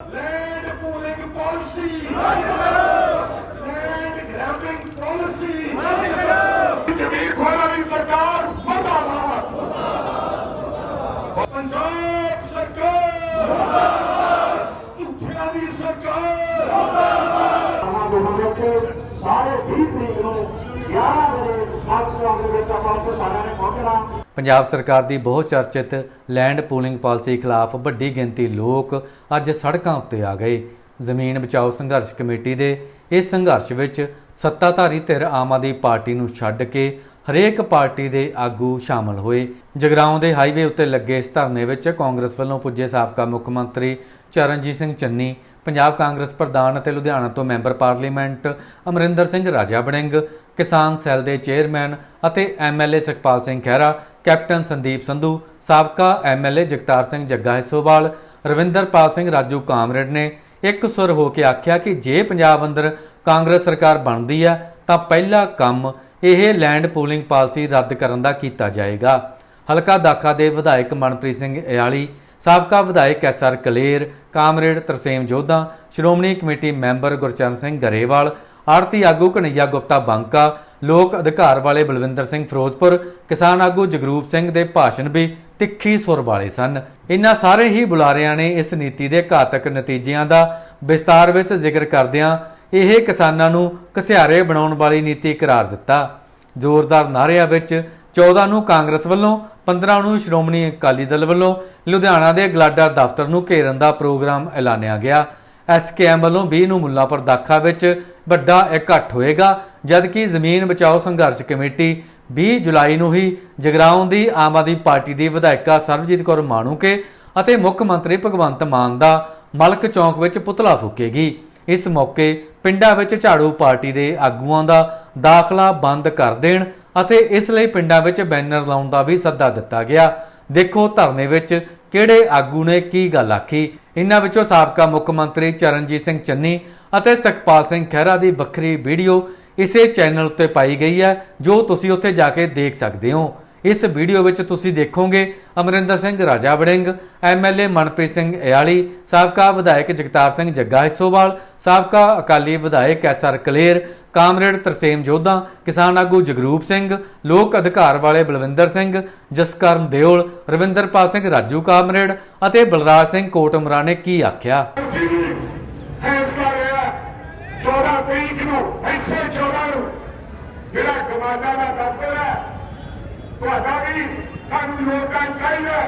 Land pooling policy. Land grabbing policy. ਜ਼ਮੀਨ ਖੋਲਾ ਦੀ ਸਰਕਾਰ ਮਰਦਾਬਾਦ ਪੰਜਾਬ ਸਰਕਾਰ ਝੂਠਿਆਂ ਦੀ ਸਰਕਾਰ ਆਵਾਂ ਦੇ ਮੁੰਡੇ ਸਾਰੇ 20 ਤਰੀਕ ਨੂੰ ਪੰਜਾਬ ਸਰਕਾਰ ਦੀ ਬਹੁ ਚਰਚਿਤ ਲੈਂਡ ਪੂਲਿੰਗ ਪਾਲਿਸੀ ਖਿਲਾਫ ਵੱਡੀ ਗਿਣਤੀ ਲੋਕ ਅੱਜ ਸੜਕਾਂ ਉੱਤੇ ਆ ਗਏ। ਜ਼ਮੀਨ ਬਚਾਓ ਸੰਘਰਸ਼ ਕਮੇਟੀ ਦੇ ਇਸ ਸੰਘਰਸ਼ ਵਿੱਚ ਸੱਤਾਧਾਰੀ ਧਿਰ ਆਮ ਆਦਮੀ ਪਾਰਟੀ ਨੂੰ ਛੱਡ ਕੇ ਹਰੇਕ ਪਾਰਟੀ ਦੇ ਆਗੂ ਸ਼ਾਮਲ ਹੋਏ। ਜਗਰਾਉਂ ਦੇ ਹਾਈਵੇ ਉੱਤੇ ਲੱਗੇ ਇਸ ਧਰਨੇ ਵਿੱਚ ਕਾਂਗਰਸ ਵੱਲੋਂ ਪੁੱਜੇ ਸਾਬਕਾ ਮੁੱਖ ਮੰਤਰੀ ਚਰਨਜੀਤ ਸਿੰਘ ਚੰਨੀ ਪੰਜਾਬ ਕਾਂਗਰਸ ਪ੍ਰਧਾਨ ਅਤੇ ਲੁਧਿਆਣਾ ਤੋਂ ਮੈਂਬਰ ਪਾਰਲੀਮੈਂਟ ਅਮਰਿੰਦਰ ਸਿੰਘ ਰਾਜਾ ਬੜਿੰਗ, ਕਿਸਾਨ ਸੈੱਲ ਦੇ ਚੇਅਰਮੈਨ ਅਤੇ ਐਮਐਲਏ ਸੁਖਪਾਲ ਸਿੰਘ ਖਹਿਰਾ, ਕੈਪਟਨ ਸੰਦੀਪ ਸੰਧੂ, ਸਾਬਕਾ ਐਮਐਲਏ ਜਗਤਾਰ ਸਿੰਘ ਜੱਗਾ ਹਿੱਸੋਵਾਲ, ਰਵਿੰਦਰਪਾਲ ਸਿੰਘ ਰਾਜੂ ਕਾਮਰੇਡ ਨੇ ਇੱਕ ਸੁਰ ਹੋ ਕੇ ਆਖਿਆ ਕਿ ਜੇ ਪੰਜਾਬ ਅੰਦਰ ਕਾਂਗਰਸ ਸਰਕਾਰ ਬਣਦੀ ਹੈ, ਤਾਂ ਪਹਿਲਾ ਕੰਮ ਇਹ ਲੈਂਡ ਪੂਲਿੰਗ ਪਾਲਿਸੀ ਰੱਦ ਕਰਨ ਦਾ ਕੀਤਾ ਜਾਏਗਾ। ਹਲਕਾ ਦਾਖਾ ਦੇ ਵਿਧਾਇਕ ਮਨਪ੍ਰੀਤ ਸਿੰਘ ਇਆਲੀ ਸਾਬਕਾ ਵਿਧਾਇਕ SR Kaler, comrade Tarsem Jodha, Shiromani committee member Gurcharan Singh Grewal ਆਰਤੀ ਆਗੂ ਕਨਈਆ ਗੁਪਤਾ ਬੰਕਾ, ਲੋਕ ਅਧਿਕਾਰ ਵਾਲੇ ਬਲਵਿੰਦਰ ਸਿੰਘ ਫਿਰੋਜ਼ਪੁਰ, ਕਿਸਾਨ ਆਗੂ ਜਗਰੂਪ ਸਿੰਘ ਦੇ ਭਾਸ਼ਣ ਵੀ ਤਿੱਖੀ ਸੁਰ ਵਾਲੇ ਸਨ। ਇਨ੍ਹਾਂ ਸਾਰੇ ਹੀ ਬੁਲਾਰਿਆਂ ਨੇ ਇਸ ਨੀਤੀ ਦੇ ਘਾਤਕ ਨਤੀਜਿਆਂ ਦਾ ਵਿਸਤਾਰ ਵਿੱਚ ਜ਼ਿਕਰ ਕਰਦਿਆਂ ਇਹ ਕਿਸਾਨਾਂ ਨੂੰ ਘਸਿਆਰੇ ਬਣਾਉਣ ਵਾਲੀ ਨੀਤੀ ਕਰਾਰ ਦਿੱਤਾ। ਜ਼ੋਰਦਾਰ ਨਾਅਰਿਆਂ ਵਿੱਚ 14 ਨੂੰ ਕਾਂਗਰਸ ਵੱਲੋਂ 15 ਨੂੰ ਸ਼੍ਰੋਮਣੀ ਅਕਾਲੀ ਦਲ ਵੱਲੋਂ ਲੁਧਿਆਣਾ ਦੇ ਗਲਾਡਾ ਦਫ਼ਤਰ ਨੂੰ ਘੇਰਨ ਦਾ ਪ੍ਰੋਗਰਾਮ ਐਲਾਨਿਆ ਗਿਆ। ਐਸਕੇਐਮ ਵੱਲੋਂ 20 ਨੂੰ ਮੁੱਲਾਪੁਰ ਦਾਖਾ ਵਿੱਚ ਵੱਡਾ ਇਕੱਠ ਹੋਏਗਾ, ਜਦਕਿ ਜ਼ਮੀਨ ਬਚਾਓ ਸੰਘਰਸ਼ ਕਮੇਟੀ 20 ਜੁਲਾਈ ਨੂੰ ਹੀ ਜਗਰਾਉਂ ਦੀ ਆਮ ਆਦਮੀ ਪਾਰਟੀ ਦੀ ਵਿਧਾਇਕਾ ਸਰਬਜੀਤ ਕੌਰ ਮਾਣੂਕੇ ਅਤੇ ਮੁੱਖ ਮੰਤਰੀ ਭਗਵੰਤ ਮਾਨ ਦਾ ਮਲਕ ਚੌਂਕ ਵਿੱਚ ਪੁਤਲਾ ਫੂਕੇਗੀ। ਇਸ ਮੌਕੇ ਪਿੰਡਾਂ ਵਿੱਚ ਝਾੜੂ ਪਾਰਟੀ ਦੇ ਆਗੂਆਂ ਦਾ ਦਾਖਲਾ ਬੰਦ ਕਰ ਦੇਣ ਅਤੇ ਇਸ ਲਈ ਪਿੰਡਾਂ ਵਿੱਚ ਬੈਨਰ ਲਾਉਣ ਦਾ ਵੀ ਸੱਦਾ ਦਿੱਤਾ ਗਿਆ। ਦੇਖੋ ਧਰਨੇ ਵਿੱਚ ਕਿਹੜੇ ਆਗੂ ਨੇ ਕੀ ਗੱਲ ਆਖੀ। ਇਨ੍ਹਾਂ ਵਿੱਚੋਂ ਸਾਬਕਾ ਮੁੱਖ ਮੰਤਰੀ ਚਰਨਜੀਤ ਸਿੰਘ ਚੰਨੀ ਅਤੇ ਸੁਖਪਾਲ ਸਿੰਘ ਖਹਿਰਾ ਦੀ ਵੱਖਰੀ ਵੀਡੀਓ ਇਸੇ ਚੈਨਲ ਉੱਤੇ ਪਾਈ ਗਈ ਹੈ, ਜੋ ਤੁਸੀਂ ਉੱਥੇ ਜਾ ਕੇ ਦੇਖ ਸਕਦੇ ਹੋ। ਇਸ ਵੀਡੀਓ ਵਿੱਚ ਤੁਸੀਂ ਦੇਖੋਗੇ ਅਮਰਿੰਦਰ ਸਿੰਘ, ਰਾਜਾ ਵੜਿੰਗ ਐਮਐਲਏ ਮਨਪ੍ਰੀਤ ਸਿੰਘ ਇਆਲੀ, ਸਾਬਕਾ ਵਿਧਾਇਕ ਜਗਤਾਰ ਸਿੰਘ ਜੱਗਾ ਹਿੱਸੋਵਾਲ, ਸਾਬਕਾ ਅਕਾਲੀ ਵਿਧਾਇਕ ਐਸਆਰ ਕਲੇਰ, ਕਾਮਰੇਡ ਤਰਸੇਮ ਜੋਧਾ, ਕਿਸਾਨ ਆਗੂ ਜਗਰੂਪ ਸਿੰਘ, ਲੋਕ ਅਧਿਕਾਰ ਵਾਲੇ ਬਲਵਿੰਦਰ ਸਿੰਘ, ਜਸਕਰਨ ਦਿਓਲ, ਰਵਿੰਦਰਪਾਲ ਸਿੰਘ, ਰਾਜੂ ਕਾਮਰੇਡ ਅਤੇ ਬਲਰਾਜ ਸਿੰਘ ਕੋਟਮਰਾ ਨੇ ਕੀ ਆਖਿਆ? ਫੈਸਲਾ ਲਿਆ 14 ਤਰੀਕ ਨੂੰ ਐਸੇ 14 ਨੂੰ। ਜਿਹੜਾ ਗਵਾਡਾ ਦਾ ਦਫ਼ਤਰ ਹੈ ਤੁਹਾਡਾ ਵੀ ਸਾਨੂੰ ਲੋਕਾਂ ਚਾਹੀਦਾ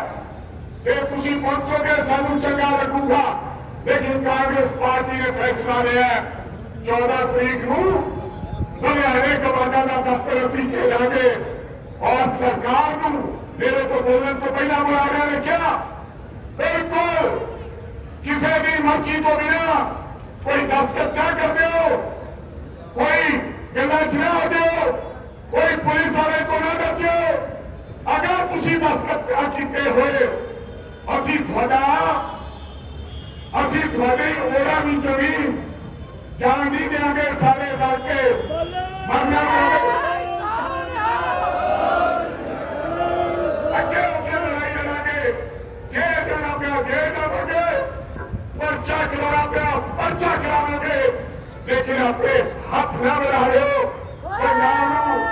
ਜੇ ਤੁਸੀਂ ਪਹੁੰਚੋਗੇ, ਸਾਨੂੰ ਚੰਗਾ ਲੱਗੂਗਾ। ਲੇਕਿਨ ਕਾਂਗਰਸ ਪਾਰਟੀ ਨੇ ਫੈਸਲਾ ਲਿਆ 14 ਤਰੀਕ ਨੂੰ ਲੁਧਿਆਣੇ ਗਵਾਡਾ ਦਾ ਦਫ਼ਤਰ ਅਸੀਂ ਘੇਰਾਂਗੇ ਔਰ ਸਰਕਾਰ ਨੂੰ ਮੇਰੇ ਤੋਂ ਬੋਲਣ ਤੋਂ ਪਹਿਲਾਂ ਬੁਲਾਰਿਆ ਨੇ ਕਿਹਾ ਬਿਲਕੁਲ। ਕਿਸੇ ਦੀ ਮਰਜ਼ੀ ਤੋਂ ਬਿਨਾ ਕੋਈ ਦਸਤਖਤ ਨਾ ਕਰ ਦਿਓ। ਕੋਈ ਗੱਲਾਂ ਚ ਨਾ ਦਿਓ। ਕੋਈ ਪੁਲਿਸ ਵਾਲੇ ਤੋਂ ਨਾ ਡਰਿਓ। ਅਗਰ ਤੁਸੀਂ ਦਸਤਖਤ ਕੀਤੇ ਹੋਏ, ਅਸੀਂ ਤੁਹਾਡਾ ਅਸੀਂ ਤੁਹਾਡੀ ਉਹਦਾ ਵੀ ਜ਼ਮੀਨ ਜਾਣ ਨਹੀਂ ਦੇਾਂਗੇ ਸਾਰੇ ਰਲ ਕੇ। ਮਰਨਾ ਅੱਗੇ ਉੱਥੇ ਲੜਾਈ ਲੜਾਂਗੇ। ਜੇ ਜਾਣਾ ਪਿਆ, ਜੇ ਜਾਵਾਂਗੇ। ਪਰਚਾ ਕਰਾਉਣਾ ਪਿਆ, ਪਰਚਾ ਕਰਾਵਾਂਗੇ। ਲੇਕਿਨ ਆਪਣੇ ਹੱਥ ਨਾ ਵਧਾਇਓ ਪੰਜਾਬ ਨੂੰ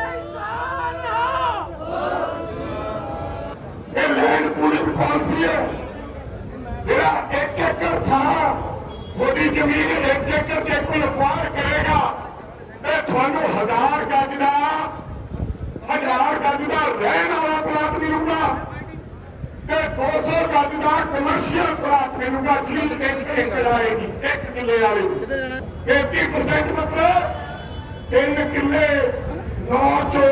ਪਾਲਿਸੀ ਹੈ ਜਿਹੜਾ ਇੱਕ ਏਕੜ ਥਾਂ ਤੁਹਾਡੀ ਜ਼ਮੀਨ ਇੱਕ ਏਕੜ ਜੇ ਕੋਈ ਅਪਵਾਰ ਕਰੇਗਾ ਤੇ ਤੁਹਾਨੂੰ ਹਜ਼ਾਰ ਗੱਜ ਦਾ ਹਜ਼ਾਰ ਗੱਜ ਦਾ ਰਹਿਣ ਵਾਲਾ ਪਲਾਟ ਮਿਲੂਗਾ ਤੇ 200 ਗੱਜ ਦਾ ਕਮਰਸ਼ੀਅਲ ਪਲਾਟ ਮਿਲੂਗਾ ਜਿਹੜੀ ਇੱਕ ਏਕੜ ਆਏਗੀ ਇੱਕ ਕਿੱਲੇ ਵਾਲੀ 33% ਮਤਲਬ ਤਿੰਨ ਕਿੱਲੇ ਨੌ ਚੋ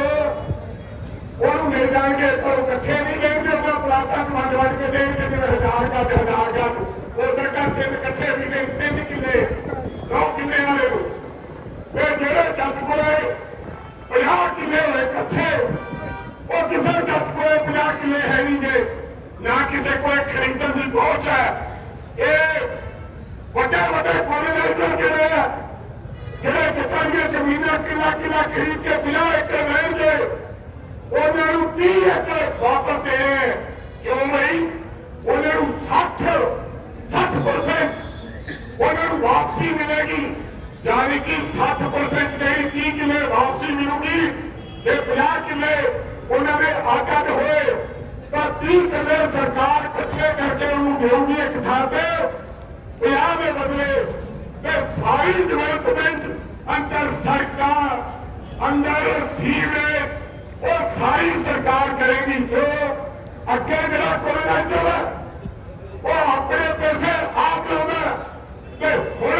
ਉਹਨੂੰ ਮਿਲ ਜਾਣਗੇ ਪਰ ਉਹ ਇਕੱਠੇ ਨਹੀਂ ਦੇਣਗੇ ਉਹਨਾਂ ਪਲਾਟਾਂ ਨੂੰ ਵੰਡ ਵੰਡ ਕੇ ਦੇਣਗੇ ਜਿਵੇਂ ਹਜ਼ਾਰ ਗੱਜ ਹਜ਼ਾਰ ਗੱਜ ਹੋ ਸਕਦਾ ਤਿੰਨ ਇਕੱਠੇ ਵੀ ਦੇਣ ਤਿੰਨ ਕਿੱਲੇ ਨੌ ਕਿੱਲੇ ਵਾਲੇ ਨੂੰ ਫਿਰ ਜਿਹੜੇ ਜੱਟ ਕੋਲੇ 50 ਕਿੱਲੇ ਹੋਏ ਇਕੱਠੇ ਉਹ ਕਿਸੇ ਜੱਟ ਕੋਲੇ 50 ਕਿੱਲੇ ਹੈ ਨਹੀਂ ਗੇ ਨਾ ਕਿਸੇ ਕੋਲੇ ਖਰੀਦਣ ਦੀ ਪਹੁੰਚ ਹੈ ਇਹ ਵੱਡੇ ਵੱਡੇ ਕੋਲੀਨੇਸ਼ਨ ਜਿਹੜੇ ਆ ਜਿਹੜੇ ਜੱਟਾਂ ਦੀਆਂ ਜ਼ਮੀਨਾਂ ਕਿੱਲਾ ਕਿੱਲਾ ਖਰੀਦ ਕੇ 50 ਏਕੜ ਲੈਣਗੇ ਉਹਨਾਂ ਨੂੰ 30 ਏਕੜ ਵਾਪਸ ਦੇਣੇ ਕਿਉਂ ਨਹੀਂ? ਉਹਨਾਂ ਨੂੰ 60 60% ਵਾਪਸੀ ਮਿਲੇਗੀ। ਯਾਨੀ ਕਿ 60% ਜਿਹੜੀ 30 ਕਿੱਲੇ ਵਾਪਸੀ ਮਿਲੂਗੀ ਤੇ 50 ਕਿੱਲੇ ਉਹਨਾਂ ਦੇ ਆਗਾਂ ਹੋਏ, ਤਾਂ 30 ਕਿੱਲੇ ਸਰਕਾਰ ਇਕੱਠੇ ਕਰਕੇ ਉਹਨੂੰ ਦੇਊਗੀ ਇੱਕ ਥਾਂ ਤੇ। 50 ਦੇ ਬਦਲੇ ਤੇ ਸਾਰੀ ਡਿਵੈਲਪਮੈਂਟ ਅੰਦਰ ਸੜਕਾਂ ਅੰਦਰ ਸੀਵਰੇਜ ਸਰਕਾਰ ਕਰੇਗੀ ਕਿਉਂ ਅੱਗੇ ਜਿਹੜਾ ਕੋਲੋਨਾਈਜ਼ਰ ਹੈ ਉਹ ਆਪਣੇ ਪੈਸੇ ਆਪ ਲਾਉਂਦਾ ਤੇ ਹੁਣ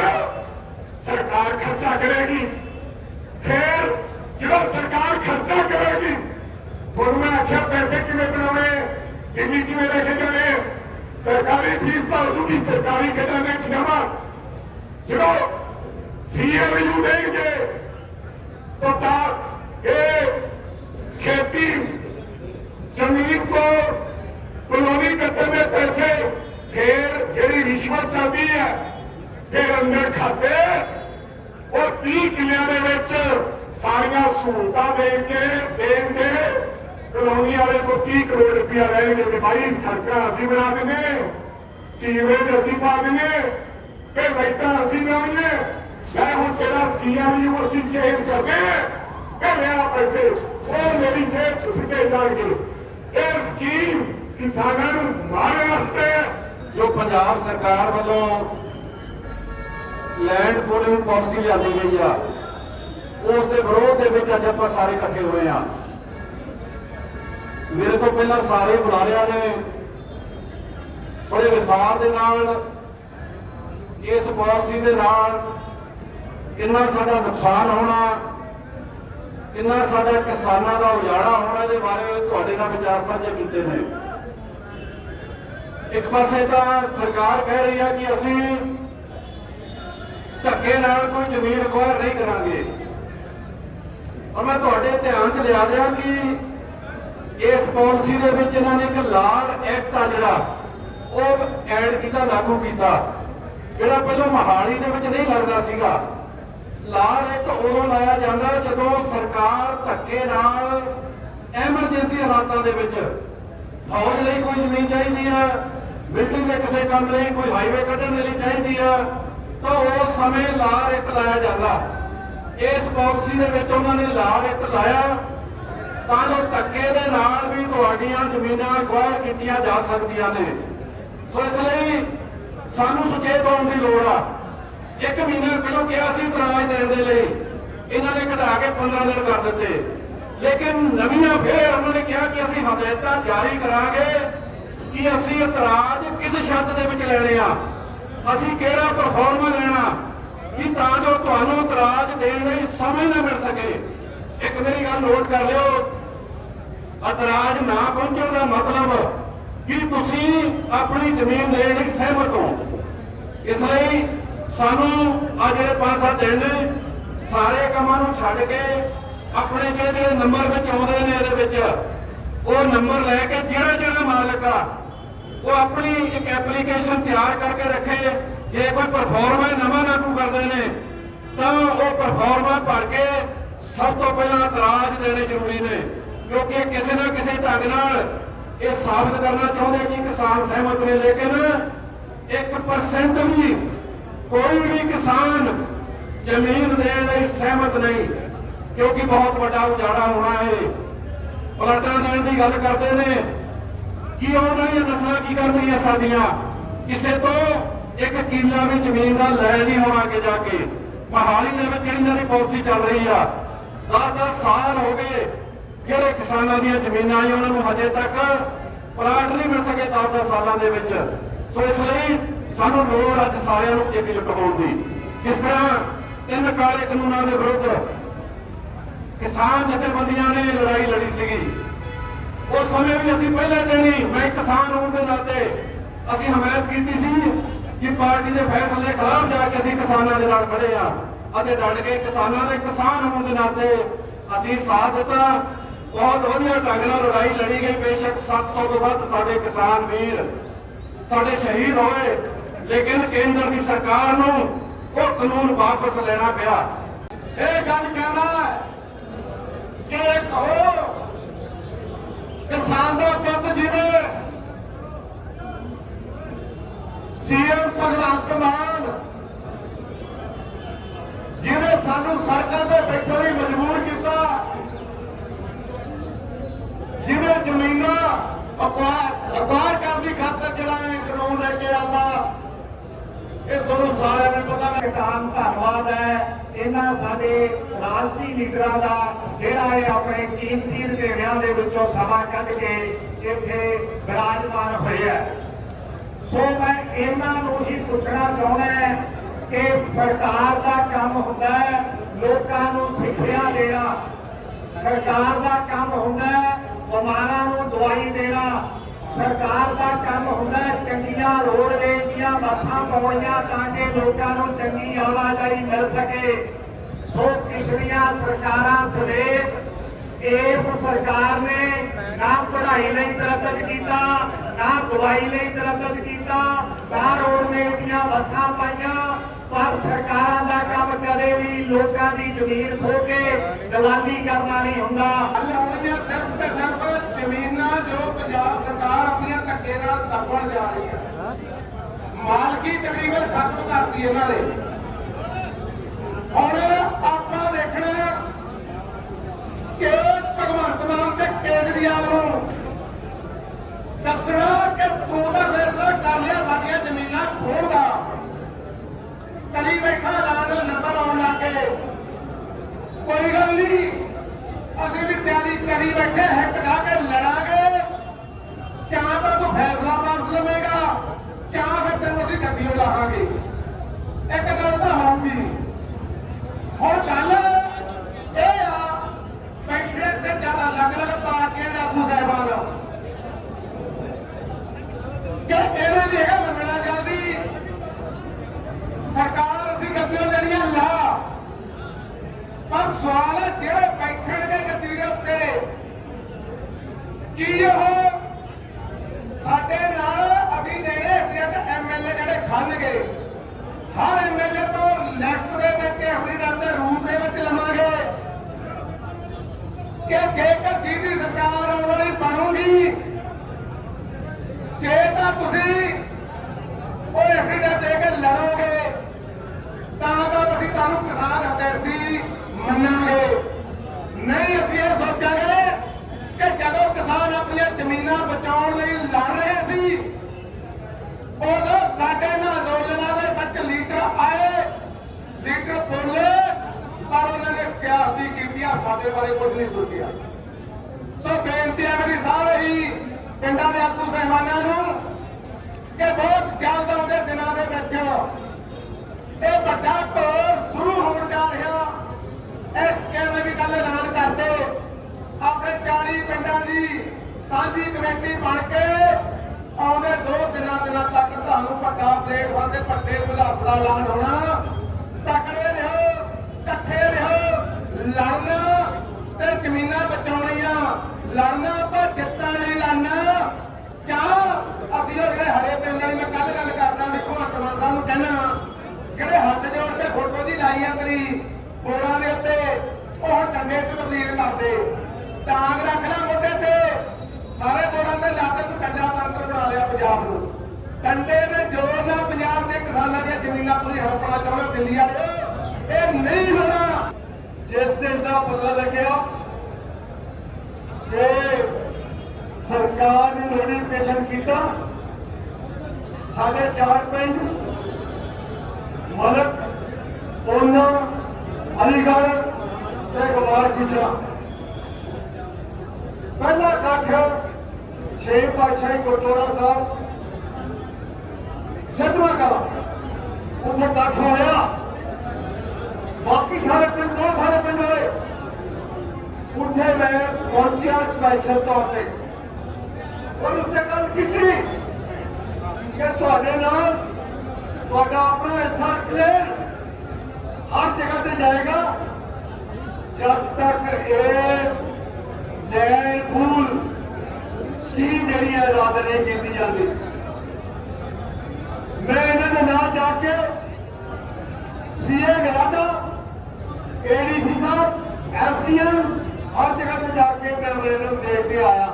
ਸਰਕਾਰ ਖਰਚਾ ਕਰੇਗੀ ਫਿਰ ਜਦੋਂ ਸਰਕਾਰ ਖਰਚਾ ਕਰੇਗੀ ਤੁਹਾਨੂੰ ਮੈਂ ਆਖਿਆ ਪੈਸੇ ਕਿਵੇਂ ਬਣਾਉਣੇ ਕਿੰਨੀ ਕਿਵੇਂ ਲੈ ਕੇ ਜਾਣੇ ਸਰਕਾਰੀ ਫੀਸ ਤਾਂ ਹੋਊਗੀ ਸਰਕਾਰੀ ਖਜ਼ਾਨੇ 'ਚ ਜਮਾ ਜਦੋਂ ਸੀਐਮਯੂ ਦੇਣਗੇ ਤਾਂ ਤਾਂ ਕਲੋਨੀ ਕੱਟਣ ਦੇ ਪੈਸੇ ਫਿਰ ਜਿਹੜੀ ਰਿਸ਼ਵਤ ਚੱਲਦੀ ਹੈ, ਫਿਰ ਅੰਦਰ ਖਾਤੇ। ਉਹ 30 ਕਿੱਲਿਆਂ ਦੇ ਵਿੱਚ ਸਾਰੀਆਂ ਸਹੂਲਤਾਂ ਦੇ ਕੇ, ਦੇਣ ਦੇ। ਕਲੋਨੀ ਵਾਲੇ ਕੋ 30 ਕਰੋੜ ਰੁਪਇਆ ਲੈਣਗੇ ਕਿ ਭਾਈ ਸੜਕਾਂ ਅਸੀਂ ਬਣਾ ਦਿੰਦੇ, ਸੀਵਰੇਜ ਅਸੀਂ ਪਾ ਦਿੰਦੇ, ਤੇ ਲਾਈਟਾਂ ਅਸੀਂ ਲਾਉਣੀਆਂ। ਮੈਂ ਹੁਣ ਤੇਰਾ ਸੀਐਮਯੂ ਅਸੀਂ ਚੇਂਜ ਕਰਦੇ ਤੇ ਲਿਆ ਪੈਸੇ। ਉਹ ਮੇਰੀ ਜੇਬ ਚ ਸਿੱਧੇ ਜਾਣਗੇ। ਇਹ ਸਕੀਮ ਕਿਸਾਨਾਂ ਨੂੰ ਮਾਰਨ ਵਾਸਤੇ ਜੋ ਪੰਜਾਬ ਸਰਕਾਰ ਵੱਲੋਂ ਲੈਂਡ ਪੂਲਿੰਗ ਪਾਲਿਸੀ ਲਿਆਂਦੀ ਗਈ ਆ ਉਸ ਦੇ ਵਿਰੋਧ ਦੇ ਵਿੱਚ ਅੱਜ ਆਪਾਂ ਸਾਰੇ ਇਕੱਠੇ ਹੋਏ ਆ। ਮੇਰੇ ਤੋਂ ਪਹਿਲਾਂ ਸਾਰੇ ਬੁਲਾਰਿਆਂ ਨੇ ਬੜੇ ਵਿਸਥਾਰ ਦੇ ਨਾਲ ਇਸ ਪਾਲਿਸੀ ਦੇ ਨਾਲ ਕਿੰਨਾ ਸਾਡਾ ਨੁਕਸਾਨ ਹੋਣਾ ਕਿੰਨਾ ਸਾਡਾ ਕਿਸਾਨਾਂ ਦਾ ਉਜਾੜਾ ਹੋਣਾ ਦੇ ਬਾਰੇ ਤੁਹਾਡੇ ਨਾਲ ਵਿਚਾਰ ਸਾਂਝੇ ਕੀਤੇ ਨੇ। ਇੱਕ ਪਾਸੇ ਤਾਂ ਸਰਕਾਰ ਕਹਿ ਰਹੀ ਹੈ ਕਿ ਅਸੀਂ ਧੱਕੇ ਨਾਲ ਕੋਈ ਜ਼ਮੀਨ ਅਕਵਾਇਰ ਨਹੀਂ ਕਰਾਂਗੇ। ਔਰ ਮੈਂ ਤੁਹਾਡੇ ਧਿਆਨ 'ਚ ਲਿਆ ਦਿਆਂ ਕਿ ਇਸ ਪਾਲਿਸੀ ਦੇ ਵਿੱਚ ਇਹਨਾਂ ਨੇ ਇੱਕ ਲਾਲ ਐਕਟ ਆ ਜਿਹੜਾ, ਉਹ ਐਡ ਕੀਤਾ, ਲਾਗੂ ਕੀਤਾ, ਜਿਹੜਾ ਪਹਿਲਾਂ ਮਹਾਲੀ ਦੇ ਵਿੱਚ ਨਹੀਂ ਲੱਗਦਾ ਸੀਗਾ। ਲਾਲ ਐਕਟ ਉਦੋਂ ਲਾਇਆ ਜਾਂਦਾ ਜਦੋਂ ਸਰਕਾਰ ਧੱਕੇ ਨਾਲ ਐਮਰਜੈਂਸੀ ਹਾਲਾਤਾਂ ਦੇ ਵਿੱਚ ਫੌਜ ਲਈ ਕੋਈ ਜ਼ਮੀਨ ਚਾਹੀਦੀ ਹੈ ਮਿਲਟਰੀ ਦੇ ਕਿਸੇ ਕੰਮ ਲਈ ਕੋਈ ਹਾਈਵੇ ਕੱਢਣ ਦੇ ਲਈ ਚਾਹੀਦੀ ਹੈ ਤਾਂ ਉਸ ਸਮੇਂ ਲਾਲ ਇੱਕ ਲਾਇਆ ਜਾਂਦਾ। ਇਸ ਪਾਲਿਸੀ ਦੇ ਵਿੱਚ ਉਹਨਾਂ ਨੇ ਲਾਲ ਇੱਕ ਲਾਇਆ, ਤਾਂ ਜੋ ਧੱਕੇ ਦੇ ਨਾਲ ਵੀ ਤੁਹਾਡੀਆਂ ਜ਼ਮੀਨਾਂ ਅਕਵਾਇਰ ਕੀਤੀਆਂ ਜਾ ਸਕਦੀਆਂ ਨੇ। ਸੋ ਇਸ ਲਈ ਸਾਨੂੰ ਸੁਚੇਤ ਹੋਣ ਦੀ ਲੋੜ ਆ। ਇੱਕ ਮਹੀਨਾ ਪਹਿਲਾਂ ਕਿਹਾ ਸੀ ਇਤਰਾਜ਼ ਦੇਣ ਦੇ ਲਈ। ਇਹਨਾਂ ਨੇ ਘਟਾ ਕੇ 15 ਦਿਨ ਕਰ ਦਿੱਤੇ। ਲੇਕਿਨ ਨਵੀਆਂ ਫੇਰ ਉਹਨਾਂ ਨੇ ਕਿਹਾ ਕਿ ਅਸੀਂ ਹਦਾਇਤਾਂ ਜਾਰੀ ਕਰਾਂਗੇ ਕਿ ਅਸੀਂ ਇਤਰਾਜ਼ ਕਿਸ ਸ਼ਰਤ ਦੇ ਵਿੱਚ ਲੈਣੇ ਆ। ਅਸੀਂ ਕਿਹੜਾ ਪਰਫਾਰਮਾ ਲੈਣਾ ਕਿ ਤਾਂ ਜੋ ਤੁਹਾਨੂੰ ਇਤਰਾਜ਼ ਦੇਣ ਲਈ ਸਮੇਂ ਨਾ ਮਿਲ ਸਕੇ। ਇੱਕ ਮੇਰੀ ਗੱਲ ਨੋਟ ਕਰ ਲਿਓ। ਇਤਰਾਜ਼ ਨਾ ਪਹੁੰਚਣ ਦਾ ਮਤਲਬ ਕਿ ਤੁਸੀਂ ਆਪਣੀ ਜ਼ਮੀਨ ਦੇਣ ਲਈ ਸਹਿਮਤ ਹੋ। ਇਸ ਲਈ ਸਾਨੂੰ ਆ ਜਿਹੜੇ ਪੰਜ ਸੱਤ ਦਿਨ ਨੇ, ਸਾਰੇ ਕੰਮਾਂ ਨੂੰ ਛੱਡ ਕੇ ਆਪਣੇ ਜਿਹੜੇ ਨੰਬਰ ਵਿੱਚ ਆਉਂਦੇ ਨੇ ਇਹਦੇ ਵਿੱਚ, ਉਹ ਨੰਬਰ ਲੈ ਕੇ ਜਿਹੜਾ ਜਿਹੜਾ ਮਾਲਕ ਆ, ਉਹ ਆਪਣੀ ਇੱਕ ਐਪਲੀਕੇਸ਼ਨ ਤਿਆਰ ਕਰਕੇ ਰੱਖੇ। ਜੇ ਕੋਈ ਪਰਫਾਰਮਾ ਨਵਾਂ ਲਾਗੂ ਕਰਦੇ ਨੇ, ਤਾਂ ਉਹ ਪਰਫਾਰਮਾ ਭਰ ਕੇ ਸਭ ਤੋਂ ਪਹਿਲਾਂ ਇਤਰਾਜ਼ ਦੇਣੇ ਜ਼ਰੂਰੀ ਨੇ। ਕਿਉਂਕਿ ਕਿਸੇ ਨਾ ਕਿਸੇ ਢੰਗ ਨਾਲ ਇਹ ਸਾਬਤ ਕਰਨਾ ਚਾਹੁੰਦੇ ਕਿ ਕਿਸਾਨ ਸਹਿਮਤ ਨੇ। ਲੇਕਿਨ 1% ਵੀ ਕੋਈ ਵੀ ਕਿਸਾਨ ਜ਼ਮੀਨ ਦੇਣ ਲਈ ਸਹਿਮਤ ਨਹੀਂ, ਕਿਉਂਕਿ ਬਹੁਤ ਵੱਡਾ ਉਜਾੜਾ ਹੋਣਾ ਹੈ। ਪਲਾਟਾਂ ਦੇਣ ਦੀ ਗੱਲ ਕਰਦੇ ਨੇ। ਕੀ ਉਹਨਾਂ ਦੀਆਂ ਨਸਲਾਂ ਕੀ ਕਰਨਗੀਆਂ ਸਾਡੀਆਂ? ਕਿਸੇ ਤੋਂ ਇੱਕ ਕਿੱਲਾ ਵੀ ਜ਼ਮੀਨ ਦਾ ਲੈ ਨਹੀਂ ਹੋਣਾ ਅੱਗੇ ਜਾ ਕੇ। ਮਹਾਲੀ ਦੇ ਵਿੱਚ ਜਿਹੜੀ ਇਹਨਾਂ ਦੀ ਪਾਲਿਸੀ ਚੱਲ ਰਹੀ ਆ। 10-10 ਸਾਲ ਹੋ ਗਏ, ਜਿਹੜੇ ਕਿਸਾਨਾਂ ਦੀਆਂ ਜ਼ਮੀਨਾਂ ਆਈਆਂ ਉਹਨਾਂ ਨੂੰ ਹਜੇ ਤੱਕ ਪਲਾਟ ਨਹੀਂ ਮਿਲ ਸਕੇ 10-10 ਸਾਲਾਂ ਦੇ ਵਿੱਚ। ਸੋ ਇਸ ਲਈ ਸਾਨੂੰ ਲੋੜ ਅੱਜ ਸਾਰਿਆਂ ਨੂੰ ਇੱਕ ਲੁਕਾਉਣ ਦੀ। ਜਿਸ ਤਰ੍ਹਾਂ ਤਿੰਨ ਕਾਲੇ ਕਾਨੂੰਨਾਂ ਦੇ ਵਿਰੁੱਧ ਕਿਸਾਨ ਜਥੇਬੰਦੀਆਂ ਨੇ ਲੜਾਈ ਲੜੀ ਸੀਗੀ। ਉਸ ਸਮੇਂ ਵੀ ਅਸੀਂ ਪਹਿਲੇ ਦਿਨ ਮੈਂ ਕਿਸਾਨ ਹੋਣ ਦੇ ਨਾਤੇ ਅਸੀਂ ਹਮਾਇਤ ਕੀਤੀ ਸੀ ਕਿ ਪਾਰਟੀ ਦੇ ਫੈਸਲੇ ਖਿਲਾਫ ਜਾ ਕੇ ਅਸੀਂ ਕਿਸਾਨਾਂ ਦੇ ਨਾਲ ਖੜੇ ਆ ਅਤੇ ਡਟ ਕੇ ਕਿਸਾਨਾਂ ਦੇ ਕਿਸਾਨ ਹੋਣ ਦੇ ਨਾਤੇ ਅਸੀਂ ਸਾਥ ਦਿੱਤਾ। ਬਹੁਤ ਵਧੀਆ ਢੰਗ ਨਾਲ ਲੜਾਈ ਲੜੀ ਗਈ। ਬੇਸ਼ੱਕ 700 ਤੋਂ ਵੱਧ ਸਾਡੇ ਕਿਸਾਨ ਵੀਰ, ਸਾਡੇ ਸ਼ਹੀਦ ਹੋਏ। ਲੇਕਿਨ ਕੇਂਦਰ ਦੀ ਸਰਕਾਰ ਨੂੰ ਉਹ ਕਾਨੂੰਨ ਵਾਪਸ ਲੈਣਾ ਪਿਆ। ਇਹ ਗੱਲ ਕਹਿਣਾ ਕਿ ਇੱਕ ਹੋਰ ਕਿਸਾਨ ਦਾ ਪੁੱਤ ਜਿਹੜੇ ਸੀਐਮ ਭਗਵੰਤ ਮਾਨ, ਜਿਹਨੇ ਸਾਨੂੰ ਸੜਕਾਂ ਤੇ ਬੈਠਣ ਲਈ ਮਜਬੂਰ ਕੀਤਾ, ਜਿਹਨੇ ਜ਼ਮੀਨਾਂ ਅਪਾਰ ਅਪਾਰ ਕਰਨ ਦੀ ਖਾਤਰ ਚਲਾਏ ਇਹ ਕਾਨੂੰਨ ਲੈ ਕੇ ਆਂਦਾ ਇਹ ਤੁਹਾਨੂੰ ਸਾਰਿਆਂ ਨੂੰ ਪਤਾ ਹੈ ਕਿਸਾਨ ਧੰਨਵਾਦ ਹੈ। ਇਹਨਾਂ ਸਾਡੇ ਰਾਸ਼ਟਰੀ ਲੀਡਰਾਂ ਦਾ ਜਿਹੜਾ ਇਹ ਆਪਣੇ ਕੀਮਤੀ ਰੁਝੇਵਿਆਂ ਦੇ ਵਿੱਚੋਂ ਸਮਾਂ ਕੱਢ ਕੇ ਇੱਥੇ ਵਿਰਾਜਮਾਨ ਹੋਇਆ ਸੋ ਮੈਂ ਇਹਨਾਂ ਨੂੰ ਹੀ ਪੁੱਛਣਾ ਚਾਹੁੰਦਾ ਕਿ ਸਰਕਾਰ ਦਾ ਕੰਮ ਹੁੰਦਾ ਹੈ ਲੋਕਾਂ ਨੂੰ ਸਿੱਖਿਆ ਦੇਣਾ। ਸਰਕਾਰ ਦਾ ਕੰਮ ਹੁੰਦਾ ਹੈ, ਬਿਮਾਰਾਂ ਨੂੰ ਦਵਾਈ ਦੇਣਾ। ਸਰਕਾਰ ਦਾ ਕੰਮ ਹੁੰਦਾ ਚੰਗੀਆਂ ਰੋਡਵੇਜ਼ ਦੀਆਂ ਬੱਸਾਂ ਪਾਉਣੀਆਂ ਤਾਂ ਕਿ ਲੋਕਾਂ ਨੂੰ ਚੰਗੀ ਆਵਾਜਾਈ ਮਿਲ ਸਕੇ। ਸੋ ਪਿਛਲੀਆਂ ਸਰਕਾਰਾਂ ਸਮੇਤ ਇਸ ਸਰਕਾਰ ਨੇ ਨਾ ਪੜ੍ਹਾਈ ਲਈ ਤਰੱਕਤ ਕੀਤਾ, ਨਾ ਦਵਾਈ ਲਈ ਤਰੱਕਤ ਕੀਤਾ, ਨਾ ਰੋਡਵੇਜ਼ ਦੀਆਂ ਬੱਸਾਂ ਪਾਈਆਂ। ਪਰ ਸਰਕਾਰਾਂ ਦਾ ਕੰਮ ਕਦੇ ਵੀ ਲੋਕਾਂ ਦੀ ਜ਼ਮੀਨ ਖੋ ਕੇ ਦਲਾਲੀ ਕਰਨਾ ਨਹੀਂ ਹੁੰਦਾ। ਗੱਲ ਸਿਰਫ ਤੇ ਸਿਰਫ ਜ਼ਮੀਨਾਂ ਜੋ ਪੰਜਾਬ ਸਰਕਾਰ ਆਪਣੀਆਂ ਧੱਕੇ ਨਾਲ ਦਬਣ ਜਾ ਰਹੀ ਹੈ। ਮਾਲਕੀ ਤਕਰੀਬਨ ਖਤਮ ਕਰਤੀ ਇਹਨਾਂ ਨੇ। ਹੁਣ ਆਪਾਂ ਦੇਖਣਾ ਕਿ ਭਗਵੰਤ ਮਾਨ ਤੇ ਕੇਜਰੀਵਾਲ ਨੂੰ ਦੱਸਣਾ ਕਿ ਤੂੰ ਤਾਂ ਫੈਸਲਾ ਕਰ ਲਿਆ, ਸਾਡੀਆਂ ਜ਼ਮੀਨਾਂ ਖੋਣ ਦਾ ਕਰੀ ਬੈਠਾ ਲਾਲ ਨੰਬਰ ਆਉਣ ਲੱਗੇ ਕੋਈ ਗੱਲ ਨਹੀਂ, ਅਸੀਂ ਵੀ ਤਿਆਰੀ ਕਰੀ ਬੈਠੇ ਹੈ ਕਢਾ ਕੇ ਲੜਾਂਗੇ। ਚਾਹ ਤਾਂ ਤੂੰ ਫੈਸਲਾ ਵਾਪਸ ਲਵੇਂਗਾ, ਚਾਹ ਫਿਰ ਤੈਨੂੰ ਅਸੀਂ ਗੱਡੀ ਲਾਹਾਂਗੇ। ਇੱਕ ਗੱਲ ਤਾਂ ਹੋਊਗੀ ਹੁਣ ਗੱਲ ਇਹ ਆ, ਬੈਠੇ ਤੇ ਜ਼ਿਆਦਾ ਅਲੱਗ ਅਲੱਗ ਪਾਰਟੀਆਂ ਦੇ ਆਗੂ ਸਾਹਿਬਾਨ। ਕਿ ਇਹਨਾਂ ਦੀ ਹੈਗਾ ਮੰਨਣਾ ਚਾਹਦੀ ਸਰਕਾਰ ਅਸੀਂ ਗੱਡੀਆਂ ਦੇਣੀਆਂ ਲਾ ਪਰ ਸਵਾਲ ਹੈ ਜਿਹੜੇ ਬੈਠਣਗੇ ਗੱਦੀ ਦੇ ਉੱਤੇ ਕੀ ਉਹ? ਸਾਡੇ ਨਾਲ ਅਸੀਂ ਜਿਹੜੇ ਸਟੇਟ ਐਮਐਲਏ ਜਿਹੜੇ ਖੰਨਗੇ ਹਰ ਐਮਐਲਏ ਤੋਂ ਲੈਫਟ ਦੇ ਵਿੱਚ ਹਰੀ ਦੇ ਰੂਪ ਦੇ ਵਿੱਚ ਲਵਾਂਗੇ ਕਿ ਜੇਕਰ ਜਿਹਦੀ ਸਰਕਾਰ ਆਉਣ ਵਾਲੀ ਬਣੂਗੀ, ਜੇ ਤਾਂ ਤੁਸੀਂ ਉਹ ਹਰੀ ਦੇ ਕੇ ਲੜੋਗੇ, ਤਾਂ ਤਾਂ ਅਸੀਂ ਤੁਹਾਨੂੰ ਕਿਸਾਨ ਹਤੈਸੀ ਮੰਨਾਂਗੇ। ਨਹੀਂ, ਅਸੀਂ ਇਹ ਸੋਚਾਂਗੇ ਕਿਸਾਨ ਜ਼ਮੀਨਾਂ ਬਚਾਉਣ ਲਈ ਲੜ ਰਹੇ ਸੀ। ਉਦੋਂ ਸਾਡੇ ਨਾਲ ਅੰਦੋਲਨਾਂ ਦੇ ਵਿੱਚ ਲੀਡਰ ਆਏ। ਲੀਡਰ ਬੋਲੇ, ਪਰ ਉਹਨਾਂ ਨੇ ਸਿਆਸਤੀ ਕੀਤੀਆਂ, ਸਾਡੇ ਬਾਰੇ ਕੁਝ ਨਹੀਂ ਸੋਚਿਆ। ਸੋ ਬੇਨਤੀ ਹੈ ਮੇਰੀ ਸਾਰੇ ਹੀ ਪਿੰਡਾਂ ਦੇ ਆਗੂ ਸਹਿਬਾਨਾਂ ਨੂੰ ਕਿ ਬਹੁਤ ਜਲਦ ਆਉਂਦੇ ਦਿਨਾਂ ਦੇ ਵਿੱਚ ਇਹ ਵੱਡਾ ਟੋਰ ਸ਼ੁਰੂ ਹੋਣ ਜਾ ਰਿਹਾ। ਇਸ ਕਹਿੰਦੇ ਵੀ ਕੱਲ ਐਲਾਨ ਕਰਦੇ ਆਪਣੇ 40 ਪਿੰਡਾਂ ਦੀ ਸਾਂਝੀ ਕਮੇਟੀ ਬਣ ਕੇ ਆਉਂਦੇ ਦੋ ਦਿਨਾਂ ਦਿਨਾਂ ਤੱਕ ਤੁਹਾਨੂੰ ਵੱਡਾ ਪਲੇਟਫਾਰਮ ਤੇ ਵੱਡੇ ਸੁਧਾਰ ਦਾ ਐਲਾਨ ਹੋਣਾ। ਤਕੜੇ ਰਹੋ, ਇਕੱਠੇ ਰਹੋ, ਲੜਨਾ ਤੇ ਜ਼ਮੀਨਾਂ ਬਚਾਉਣੀਆਂ। ਲੜਨਾ ਆਪਾਂ ਜਿੱਤਾਂ ਲਈ ਲੜਨਾ। ਚਾਹ ਅਸੀਂ ਉਹ ਜਿਹੜੇ ਹਰੇ ਪਿੰਡ ਵਾਲੀ, ਮੈਂ ਕੱਲ ਗੱਲ ਕਰਦਾ ਦੇਖੋ ਹੱਥਵਾਨ ਸਾਹਿਬ ਨੂੰ ਕਹਿਣਾ, ਜਿਹੜੇ ਹੱਥ ਜੋੜ ਕੇ ਫੋਟੋ ਦੀ ਲਾਈ ਆ ਤੇਰੀ ਬੋੜਾਂ ਦੇ ਉੱਤੇ, ਉਹ ਡੰਡੇ 'ਚ ਤਬਦੀਲ ਕਰਦੇ। ਟਾਂਗ ਰੱਖ ਲੈ ਮੋਢੇ ਤੇ। ਸਾਰੇ ਬੋੜਾਂ ਤੇ ਲਾ ਕੇ ਕੰਡਾ ਤੰਤਰ ਬਣਾ ਲਿਆ ਪੰਜਾਬ ਨੂੰ। ਕੰਡੇ ਦੇ ਜ਼ੋਰ ਨਾਲ ਪੰਜਾਬ ਦੇ ਕਿਸਾਨਾਂ ਦੀਆਂ ਜ਼ਮੀਨਾਂ ਤੁਸੀਂ ਹੜਪਣਾ ਚਾਹੁੰਦੇ ਦਿੱਲੀ ਵਾਲੇ। ਇਹ ਨਹੀਂ ਹੋਣਾ। ਜਿਸ ਦਿਨ ਦਾ ਪਤਾ ਲੱਗਿਆ ਕਿ ਸਰਕਾਰ ਨੇ ਨੋਟੀਫਿਕੇਸ਼ਨ ਕੀਤਾ, ਸਾਡੇ ਚਾਰ ਪਿੰਡ, ਮਲਕ, ਉਹਨਾਂ, ਅਲੀਗੜ੍ਹ ਤੇ ਗਵਾਰ ਗੁਜਰਾ। ਪਹਿਲਾ ਇਕੱਠ ਛੇ ਪਾਤਸ਼ਾਹੀ ਗੁਰਦੁਆਰਾ ਸਾਹਿਬ, ਸਿੱਧਵਾ ਕਲਾ, ਉੱਥੇ ਇਕੱਠ ਹੋਇਆ ਬਾਕੀ ਸਾਰੇ ਪਿੰਡ, ਬਹੁਤ ਸਾਰੇ ਪਿੰਡ ਹੋਏ। ਉੱਥੇ ਮੈਂ ਪਹੁੰਚਿਆ ਸਪੈਸ਼ਲ ਤੌਰ ਤੇ। ਔਰ ਉੱਥੇ ਗੱਲ ਕੀਤੀ ਕਿ ਤੁਹਾਡੇ ਨਾਲ ਤੁਹਾਡਾ ਆਪਣਾ ਹਿੱਸਾ ਕਲੀਅਰ ਹਰ ਜਗ੍ਹਾ ਤੇ ਜਾਏਗਾ। ਜਦ ਤੱਕ ਇਹ ਜੈਨ ਪੂਲ ਸਕੀਮ ਜਿਹੜੀ ਹੈ ਰੱਦ ਨਹੀਂ ਕੀਤੀ ਜਾਂਦੀ। ਮੈਂ ਇਹਨਾਂ ਦੇ ਨਾਲ ਜਾ ਕੇ ਸੀਏ ਗਿਆ ਤਾਂ ਏਡੀਸੀ ਸਾਹਿਬ ਐਸਸੀਐਮ ਹਰ ਜਗ੍ਹਾ ਤੇ ਜਾ ਕੇ ਮੈਮੋਰੈਂਡਮ ਦੇਖ ਕੇ ਆਇਆ।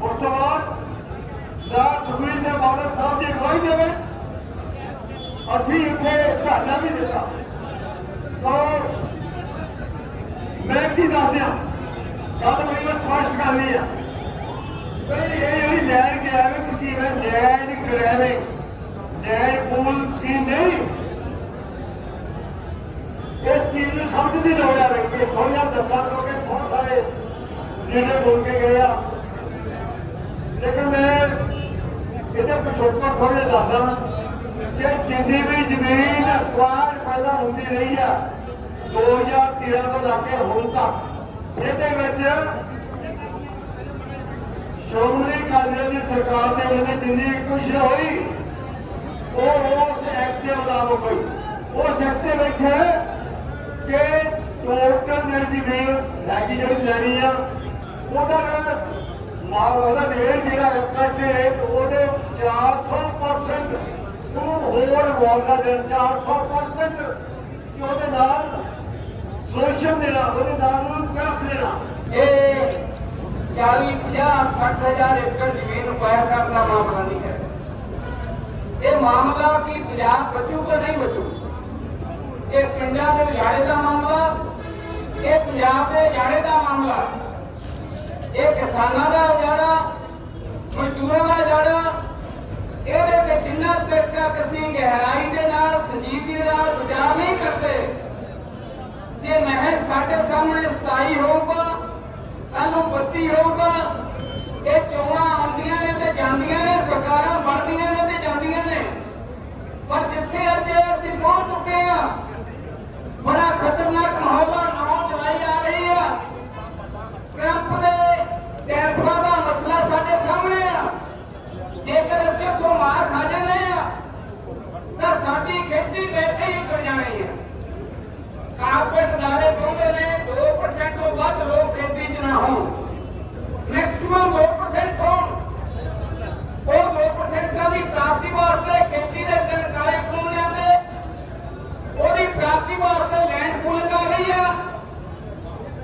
ਉਸ ਤੋਂ ਬਾਅਦ ਸਰ ਸੁਖਬੀਰ ਸਿੰਘ ਬਾਦਲ ਸਾਹਿਬ ਦੀ ਅਗਵਾਈ ਦੇ ਵਿੱਚ ਅਸੀਂ ਇੱਥੇ ਧਰਨਾ ਵੀ ਦਿੱਤਾ। ਔਰ ਮੈਂ ਕੀ ਦੱਸਦਿਆਂ ਗੱਲ ਮੇਰੀ ਮੈਂ ਸਪਸ਼ਟ ਕਰਨੀ ਆ। ਬਈ ਇਹ ਜਿਹੜੀ ਲੈਣ ਗਿਆ ਵੀ ਸਕੀਮ ਹੈ ਜੈਨ ਕਰਿਆਨੇ ਜੈਨ ਪੂਲ ਸਕੀਮ ਨਹੀਂ ਇਸ ਚੀਜ਼ ਨੂੰ ਸਮਝਣ ਦੀ ਲੋੜ ਹੈ ਕਿ ਦੱਸਾਂ ਲੋਕੇ ਬਹੁਤ ਸਾਰੇ ਜਿਹੜੇ ਬੋਲ ਕੇ ਗਏ ਆ ਲੇਕਿਨ ਮੈਂ ਇਹਦੇ ਪਿਛੋਕੜ ਥੋੜੇ ਦੱਸਦਾ ਕਿ ਜਿੰਨੀ ਵੀ ਜ਼ਮੀਨ ਅਕਵਾਰ ਪੈਦਾ ਹੁੰਦੀ ਰਹੀ ਆ 2013 ਤੋਂ ਲੈ ਕੇ ਹੁਣ ਤੱਕ ਇਹਦੇ ਵਿੱਚ ਸ਼੍ਰੋਮਣੀ ਅਕਾਲੀ ਦਲ ਦੀ ਸਰਕਾਰ ਦੇ ਵੇਲੇ ਜਿੰਨੀ ਕੁਛ ਹੋਈ, ਉਹ ਉਸ ਐਕਟ ਦੇ ਮੁਤਾਬਕ ਹੋਈ। ਉਸ ਐਕਟ ਦੇ ਵਿੱਚ ਕਿ ਟੋਟਲ ਜਿਹੜੀ ਜ਼ਮੀਨ ਹੈਗੀ ਜਿਹੜੀ ਲੈਣੀ ਆ, ਉਹਦਾ ਮਾਲ ਉਹਦਾ ਰੇਟ ਜਿਹੜਾ ਕੱਟੇ ਰੇਟ ਉਹਦੇ 400% ਤੂੰ ਹੋਰ ਵਾਲਦਾ ਦੇ 400% ਕਿ ਉਹਦੇ ਨਾਲ ਸੋਸ਼ਲ ਦੇਣਾ, ਉਹਦੇ ਨਾਲ ਨੂੰ ਟੈਕਸ ਦੇਣਾ। ਇਹ 40 50 60 ਹਜ਼ਾਰ ਏਕੜ ਜ਼ਮੀਨ ਉਪਾਇਆ ਕਰਨ ਦਾ ਮਾਮਲਾ ਨਹੀਂ ਹੈ। ਇਹ ਮਾਮਲਾ ਕਿ ਪੰਜਾਬ ਬਚੂਗਾ ਨਹੀਂ ਬਚੂ? ਇਹ ਪਿੰਡਾਂ ਦੇ ਉਜਾੜੇ ਦਾ ਮਾਮਲਾ, ਇਹ ਪੰਜਾਬ ਦੇ ਉਜਾੜੇ ਦਾ ਮਾਮਲਾ, ਇਹ ਕਿਸਾਨਾਂ ਦਾ ਉਜਾੜਾ, ਮਜ਼ਦੂਰਾਂ ਦਾ ਉਜਾੜਾ, ਇਹਦੇ ਤੇ ਜਿੰਨਾ ਤੱਕ ਅਸੀਂ ਗਹਿਰਾਈ ਦੇ ਨਾਲ ਸੰਜੀਦਗੀ ਦੇ ਨਾਲ ਵਿਚਾਰ ਨਹੀਂ ਕਰਦੇ, ਜੇ ਮਹਿਰ ਸਾਡੇ ਸਾਹਮਣੇ 27 ਹੋਊਗਾ ਕੱਲ ਨੂੰ 32 ਹੋਊਗਾ ਇਹ ਚੋਣਾਂ ਆਉਂਦੀਆਂ ਨੇ ਤੇ ਜਾਂਦੀਆਂ ਨੇ, ਸਰਕਾਰਾਂ ਬਣਦੀਆਂ ਨੇ ਤੇ ਜਾਂਦੀਆਂ ਨੇ। ਪਰ ਜਿੱਥੇ ਅੱਜ ਅਸੀਂ ਪਹੁੰਚ ਚੁੱਕੇ ਆ ਬੜਾ ਖਤਰਨਾਕ ਮਾਹੌਲ ਆ ਨੌ ਜੁਲਾਈ ਆ ਰਹੀ ਆ ਟਰੰਪ ਦੇ ਟੈਰਫਾਂ ਦਾ ਮਸਲਾ ਸਾਡੇ ਸਾਹਮਣੇ ਆ ਜੇਕਰ ਅਸੀਂ ਉੱਥੋਂ ਮਾਰ ਖਾ ਜਾਂਦੇ ਆ ਤਾਂ ਸਾਡੀ ਖੇਤੀ ਵੈਸੇ ਹੀ ਉੱਤਰ ਜਾਣੀ ਹੈ ਕਾਰਪੋਰੇਟ ਦਾਰੇ ਚਾਹੁੰਦੇ ਨੇ 2% ਤੋਂ ਵੱਧ ਲੋਕ ਖੇਤੀ 'ਚ ਨਾ ਹੋਣ ਮੈਕਸਿਮਮ 2% ਹੋਣ ਉਹ 2% ਦੀ ਪ੍ਰਾਪਤੀ ਵਾਸਤੇ ਖੇਤੀ ਦੇ ਤਿੰਨ ਕਾਲੇ ਕਾਨੂੰਨ ਲਿਆਂਦੇ ਉਹਦੀ ਪ੍ਰਾਪਤੀ ਵਾਸਤੇ ਲੈਂਡ ਪੂਲਿੰਗ ਆ ਰਹੀ ਆ।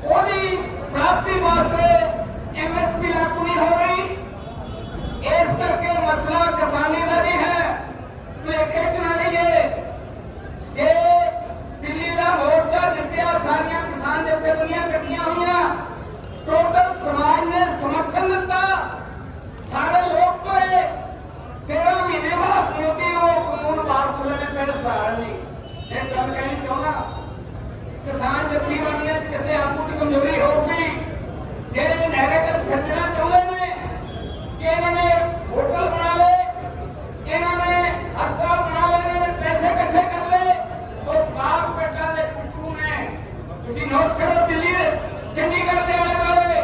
ਉਹਦੀ ਪ੍ਰਾਪਤੀ ਵਾਸਤੇ ਐਮਐਸਪੀ ਲਾਗੂ ਨਹੀਂ ਹੋ ਰਹੀ ਇਸ ਕਰਕੇ ਮਸਲਾ ਕਿਸਾਨੀ ਦਾ ਨਹੀਂ ਹੈ ਭੁਲੇਖੇ ਚ ਨਾ ਲਈਏ ਇਹ ਦਿੱਲੀ ਦਾ ਮੋਰਚਾ ਜਿੱਤਿਆ ਸਾਰੀਆਂ ਕਿਸਾਨ ਜਥੇਬੰਦੀਆਂ ਇਕੱਠੀਆਂ ਹੋਈਆਂ ਟੋਟਲ ਸਮਾਜ ਨੇ ਸਮਰਥਨ ਦਿੱਤਾ ਸਾਰੇ ਲੋਕ ਕੋਲੇ 13 ਮਹੀਨੇ ਬਾਅਦ ਮੋਦੀ ਨੂੰ ਕਾਨੂੰਨ ਵਾਪਸ ਲੈਣੇ ਪਏ ਸੁਧਾਰਨ ਲਈ ਇਹ ਗੱਲ ਕਹਿਣੀ ਚਾਹੁੰਦਾ ਕਿਸਾਨ ਜਥੇਬੰਦੀਆਂ ਕਿਸੇ ਆਗੂ ਦੀ ਕਮਜ਼ੋਰੀ ਹੋਊਗੀ ਜਿਹੜੇ ਨੈਰੇਟਿਵ ਖੱਟਣਾ ਚਾਹੁੰਦੇ ਨੇ ਕਿ ਇਹਨਾਂ ਨੇ ਹੋਟਲ ਬਣਾ ਲਏ ਇਹਨਾਂ ਨੇ ਹਸਪਤਾਲ ਬਣਾ ਲਏ ਇਹਨਾਂ ਨੇ ਪੈਸੇ ਇਕੱਠੇ ਕਰ ਲਏ ਉਹ ਬਾਪ ਬੇਟਾ ਦੇ ਪਿੱਛੂ ਨੇ ਤੁਸੀਂ ਨੋਟ ਕਰੋ ਦਿੱਲੀ ਦੇ ਚੰਡੀਗੜ੍ਹ ਦੇ ਆਲੇ ਵਾਲੇ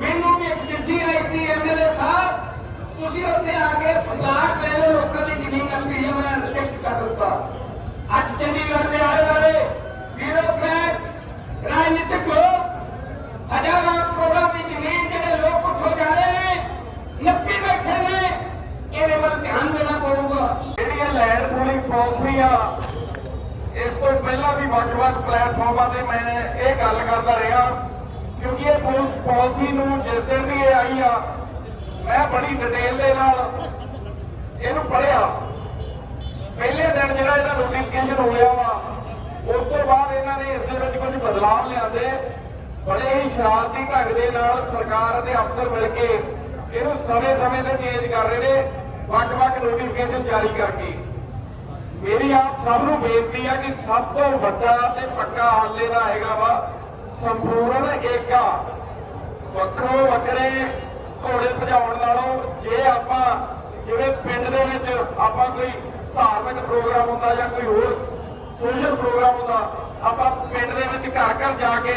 ਮੈਨੂੰ ਵੀ ਇੱਕ ਚਿੱਠੀ ਆਈ ਸੀ ਐਮਐਲਏ ਸਾਹਿਬ ਤੁਸੀਂ ਉੱਥੇ ਆ ਕੇ ਪਲਾਟ ਲੈ ਲਓ ਲੋਕਾਂ ਦੀ ਜ਼ਮੀਨ ਆਪਣੀ ਹੈ ਮੈਂ ਰਿਜੈਕਟ ਕਰ ਦਿੱਤਾ ਅੱਜ ਚੰਡੀਗੜ੍ਹ ਦੇ ਆਲੇ ਵਾਲੇ ਬਿਊਰੋਕਰੈਟ ਰਾਜਨੀਤਿਕ ਲੋਕ, ਹਜ਼ਾਰਾਂ ਕਰੋੜਾਂ ਦੀ ਜ਼ਮੀਨ ਜਿਹੜੇ ਲੋਕ ਉੱਥੋਂ ਜਾ ਰਹੇ ਨੇ, ਨੱਪੀ ਬੈਠੇ ਨੇ, ਇਹਦੇ ਵੱਲ ਧਿਆਨ ਦੇਣਾ ਪਊਗਾ। ਜਿਹੜੀਆਂ ਲੈਂਡ ਪੂਲਿੰਗ ਪਾਲਿਸੀ ਆ, ਇਸ ਤੋਂ ਪਹਿਲਾਂ ਵੀ ਵੱਖ-ਵੱਖ ਪਲੇਟਫਾਰਮਾਂ ਤੇ ਮੈਂ ਇਹ ਗੱਲ ਕਰਦਾ ਰਿਹਾ, ਕਿਉਂਕਿ ਇਹ ਪੁਲਿਸ ਪਾਲਿਸੀ ਨੂੰ ਜਿਸ ਦਿਨ ਵੀ ਇਹ ਆਈ ਆ, ਮੈਂ ਬੜੀ ਡਿਟੇਲ ਦੇ ਨਾਲ ਇਹਨੂੰ ਪੜ੍ਹਿਆ। ਪਹਿਲੇ ਦਿਨ ਜਿਹੜਾ ਇਹਦਾ ਨੋਟੀਫਿਕੇਸ਼ਨ ਹੋਇਆ ਵਾ, ਉਸ ਤੋਂ ਬਾਅਦ ਇਹਨਾਂ ਨੇ ਇਸ ਦੇ ਵਿੱਚ ਕੁਝ ਬਦਲਾਅ ਲਿਆਂਦੇ। ਬੜੇ ਹੀ ਸ਼ਰਾਰਤੀ ਢੰਗ ਦੇ ਨਾਲ ਸਰਕਾਰ ਅਤੇ ਅਫਸਰ ਮਿਲ ਕੇ ਇਹਨੂੰ ਸਮੇਂ-ਸਮੇਂ ਤੇ ਚੇਂਜ ਕਰ ਰਹੇ ਨੇ, ਵੱਖ-ਵੱਖ ਨੋਟੀਫਿਕੇਸ਼ਨ ਜਾਰੀ ਕਰਕੇ। ਮੇਰੀ ਆਪ ਸਭ ਨੂੰ ਬੇਨਤੀ ਆ ਕਿ ਸਭ ਤੋਂ ਵੱਡਾ ਤੇ ਪੱਕਾ ਹੱਲ ਇਹਦਾ ਹੈਗਾ ਵਾ, ਸੰਪੂਰਨ ਏਕਾ ਵੱਖਰੋ ਵੱਖਰੇ ਘੋੜੇ ਭਜਾਉਣ ਨਾਲੋਂ ਜੇ ਆਪਾਂ, ਜਿਵੇਂ ਪਿੰਡ ਦੇ ਵਿੱਚ ਆਪਾਂ ਕੋਈ ਧਾਰਮਿਕ ਪ੍ਰੋਗਰਾਮ ਹੁੰਦਾ ਜਾਂ ਕੋਈ ਹੋਰ ਸੋਸ਼ਲ ਪ੍ਰੋਗਰਾਮ ਹੁੰਦਾ, ਆਪਾਂ ਪਿੰਡ ਦੇ ਵਿੱਚ ਘਰ ਘਰ ਜਾ ਕੇ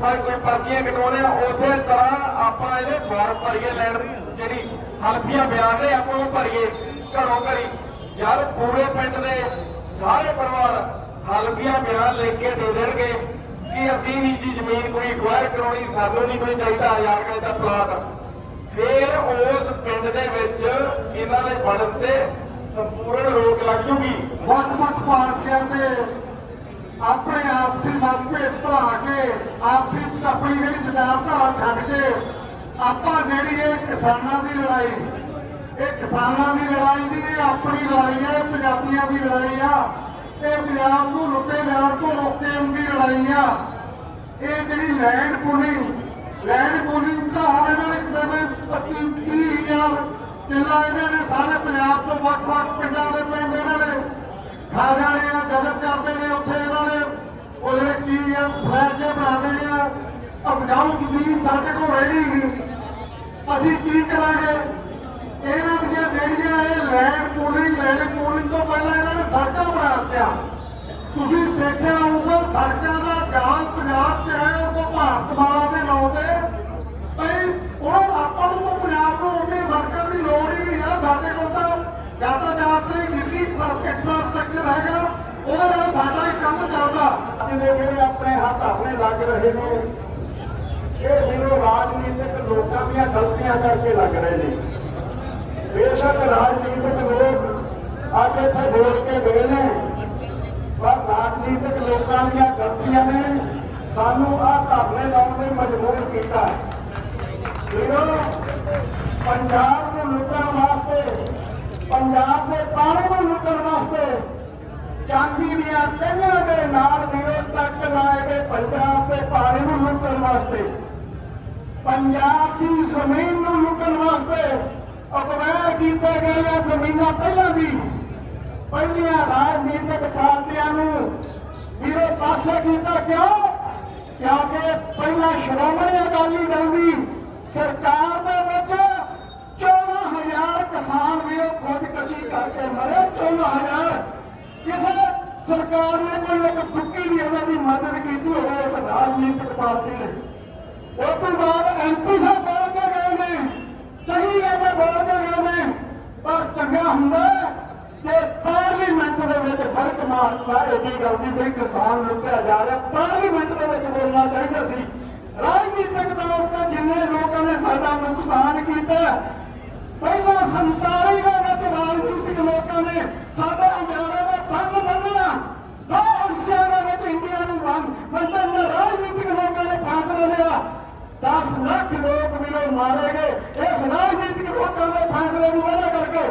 ਪਰ ਕੋਈ ਪਰਚੀਆਂ ਕਟਾਉਣੇ ਉਸੇ ਤਰ੍ਹਾਂ ਆਪਾਂ ਇਹਦੇ ਫਾਰਮ ਭਰੀਏ ਲੈਣ ਜਿਹੜੀ ਹਲਫੀਆਂ ਬਿਆਨ ਨੇ ਆਪਾਂ ਉਹ ਭਰੀਏ ਘਰੋਂ ਘਰੀ। ਜਦ ਪੂਰੇ ਪਿੰਡ ਦੇ ਸਾਰੇ ਪਰਿਵਾਰ ਹਲਫੀਆਂ ਬਿਆਨ ਲਿਖ ਕੇ ਦੇ ਦੇਣਗੇ ਕਿ ਅਸੀਂ ਵੀ ਜੀ ਜ਼ਮੀਨ ਕੋਈ ਅਕਵਾਇਰ ਕਰਾਉਣੀ, ਸਾਨੂੰ ਨਹੀਂ ਕੋਈ ਚਾਹੀਦਾ ਹਜ਼ਾਰ ਗਜ ਦਾ ਪਲਾਟ ਫਿਰ ਉਸ ਪਿੰਡ ਦੇ ਵਿੱਚ ਇਹਨਾਂ ਦੇ ਬਣਨ ਤੇ ਸੰਪੂਰਨ ਰੋਕ ਲੱਗ ਜੂਗੀ ਵੱਖ-ਵੱਖ ਪਾਰਟੀਆਂ ਦੇ ਆਪਣੇ ਆਪਸੀ ਮਤਭੇਦ ਭੁਲਾ ਕੇ, ਆਪਸੀ ਆਪਣੀ ਜਿਹੜੀ ਵਿਚਾਰਧਾਰਾ ਛੱਡ ਕੇ ਆਪਾਂ ਜਿਹੜੀ ਇਹ ਕਿਸਾਨਾਂ ਦੀ ਲੜਾਈ, ਇਹ ਕਿਸਾਨਾਂ ਦੀ ਲੜਾਈ ਨਹੀਂ, ਇਹ ਆਪਣੀ ਲੜਾਈ ਹੈ, ਇਹ ਪੰਜਾਬੀਆਂ ਦੀ ਲੜਾਈ ਆ। ਇਹ ਪੰਜਾਬ ਨੂੰ ਲੁੱਟੇ ਜਾਣ ਤੋਂ ਰੋਕਣ ਦੀ ਲੜਾਈ ਆ। ਇਹ ਜਿਹੜੀ ਲੈਂਡ ਪੂਲਿੰਗ ਲੈਂਡ ਪੂਲਿੰਗ ਤਾਂ ਹੁਣ ਇਹਨਾਂ ਨੇ ਕਿਤੇ 25 30000 ਕਿੱਲਾ ਇਹਨਾਂ ਨੇ ਸਾਰੇ ਪੰਜਾਬ ਤੋਂ ਵੱਖ-ਵੱਖ ਪਿੰਡਾਂ ਦੇ ਪਿੰਡ ਇਹਨਾਂ ਨੇ ਖਾ ਜਾਣੇ ਆ ਜਜ਼ਬ ਕਰ ਦੇਣੇ ਆ ਉੱਥੇ ਇਹਨਾਂ ਨੇ। ਉਹ ਜਿਹੜੇ ਕੀ ਆ, ਫਲੈਟ ਜੇ ਬਣਾ ਦੇਣੇ ਆ। ਉਪਜਾਊ ਜ਼ਮੀਨ ਸਾਡੇ ਕੋਲ ਰਹਿਣੀ ਨਹੀਂ। ਅਸੀਂ ਕੀ ਕਰਾਂਗੇ? ਇਹਨਾਂ ਦੀਆਂ ਜਿਹੜੀਆਂ ਇਹ ਲੈਂਡ ਪੂਲਿੰਗ ਲੈਂਡ ਪੂਲਿੰਗ ਤੋਂ ਪਹਿਲਾਂ ਇਹਨਾਂ ਨੇ ਸੜਕਾਂ ਬਣਾ ਦਿੱਤੀਆਂ। ਤੁਸੀਂ ਦੇਖਿਆ ਹੋਊਗਾ, ਸੜਕਾਂ ਦਾ ਜਾਲ ਪੰਜਾਬ 'ਚ ਹੈ, ਉਹ ਭਾਰਤ ਮਾਲਾ ਦੇ ਨਾਂ ਤੇ। ਭਈ ਹੁਣ ਆਪਾਂ ਨੂੰ ਪੰਜਾਬ ਨੂੰ ਉਹਦੀ ਸੜਕਾਂ ਦੀ ਲੋੜ ਹੀ ਨਹੀਂ ਆ, ਸਾਡੇ ਕੋਲ ਤਾਂ ਯਾਤਾਯਾਤ ਲਈ ਜਿੰਨੀ ਇਨਫਰਾਸਟ੍ਰਕਚਰ ਹੈਗਾ ਉਹਦੇ ਨਾਲ ਸਾਡਾ ਹੀ ਕੰਮ ਚੱਲਦਾ। ਜਿਹੜੇ ਜਿਹੜੇ ਆਪਣੇ ਹੱਥ ਆਪਣੇ ਲੱਗ ਰਹੇ ਨੇ, ਇਹ ਸਿਰੋਂ ਰਾਜਨੀਤਿਕ ਲੋਕਾਂ ਦੀਆਂ ਗਲਤੀਆਂ ਕਰਕੇ ਲੱਗ ਰਹੇ ਨੇ। ਬੇਸ਼ੱਕ ਰਾਜਨੀਤਿਕ ਲੋਕ ਅੱਜ ਇੱਥੇ ਬੋਲ ਕੇ ਗਏ ਨੇ, ਪਰ ਰਾਜਨੀਤਿਕ ਲੋਕਾਂ ਦੀਆਂ ਗਲਤੀਆਂ ਨੇ ਸਾਨੂੰ ਆਹ ਧਰਨੇ ਲਾਉਣ ਲਈ ਮਜਬੂਰ ਕੀਤਾ। ਵੀਰੋ ਪੰਜਾਬ ਨੂੰ ਲੁੱਟਣ ਵਾਸਤੇ, ਪੰਜਾਬ ਦੇ ਪਾਣੀ ਨੂੰ ਲੁੱਟਣ ਵਾਸਤੇ, ਚਾਂਦੀ ਦੀਆਂ ਕਈਆਂ ਦੇ ਨਾਲ ਵੀਰੋ ਤੱਕ ਲਾਏ ਗਏ ਪੰਜਾਬ ਦੇ ਪਾਣੀ ਨੂੰ ਲੁੱਟਣ ਵਾਸਤੇ, ਪੰਜਾਬ ਦੀ ਜ਼ਮੀਨ ਨੂੰ ਲੁੱਟਣ ਵਾਸਤੇ ਅਪਰਾਧ ਕੀਤੇ ਗਏ ਆ ਜ਼ਮੀਨਾਂ ਪਹਿਲਾਂ ਵੀ। ਪਹਿਲੀਆਂ ਰਾਜਨੀਤਿਕ ਪਾਰਟੀਆਂ ਨੂੰ ਵੀਰੋ ਪਾਸੇ ਕੀਤਾ ਕਿਉਂ? ਕਿਉਂਕਿ ਪਹਿਲਾਂ ਸ਼੍ਰੋਮਣੀ ਅਕਾਲੀ ਦਲ ਦੀ ਸਰਕਾਰ ਦੇ ਵਿੱਚ 14000 ਕਿਸਾਨ ਖੁਦਕਸ਼ੀ ਕਰਕੇ ਮਰੇ 14000 ਕਿਸੇ ਸਰਕਾਰ ਨੇ ਕੋਈ ਇੱਕ ਫੁੱਕੀ ਵੀ ਉਹਨਾਂ ਦੀ ਮਦਦ ਕੀਤੀ ਹੋਵੇ, ਇਸ ਰਾਜਨੀਤਿਕ ਪਾਰਟੀ ਨੇ। ਉਹ ਤੋਂ ਬਾਅਦ ਐਮਪੀ ਸਾਹਿਬ ਬੋਲ ਕੇ ਗਏ ਨੇ ਸਹੀ ਗੱਲ ਬੋਲ ਕੇ ਗਏ ਨੇ। ਪਰ ਚੰਗਾ ਹੁੰਦਾ ਕਿ ਪਾਰਲੀਮੈਂਟ ਦੇ ਵਿੱਚ ਫ਼ਰਕ ਮਾਰਦਾ ਇਹਦੀ ਗੱਲ ਦੀ ਕੋਈ ਕਿਸਾਨ ਲੁੱਟਿਆ ਜਾ ਰਿਹਾ। ਪਾਰਲੀਮੈਂਟ ਦੇ ਵਿੱਚ ਬੋਲਣਾ ਚਾਹੀਦਾ ਸੀ। ਰਾਜਨੀਤਿਕ ਤੌਰ ਤੇ ਜਿੰਨੇ ਲੋਕਾਂ ਨੇ ਸਾਡਾ ਨੁਕਸਾਨ ਕੀਤਾ ਪਹਿਲਾਂ ਸੰਤਾਲੀ ਦੇ ਵਿੱਚ ਰਾਜਨੀਤਿਕ ਲੋਕਾਂ ਨੇ ਸਾਡੇ ਅੰਗਰੇਜ਼ਾਂ ਦਾ ਬੰਦ ਬੰਨਣਾ ਦੋ ਹਿੱਸਿਆਂ ਦੇ ਵਿੱਚ ਇੰਡੀਆ ਨੂੰ ਬੰਦ ਬੰਦਨ ਦਾ ਰਾਜਨੀਤਿਕ ਲੋਕਾਂ ਨੇ ਫਾਸਲਾ ਲਿਆ। 10 ਲੱਖ ਲੋਕ ਵੀਰੋ ਮਾਰੇ ਗਏ। ਇਸ ਰਾਜਨੀਤਿਕ ਲੋਕਾਂ ਦੇ ਫਾਸਲੇ ਨੂੰ ਵਜ੍ਹਾ ਕਰਕੇ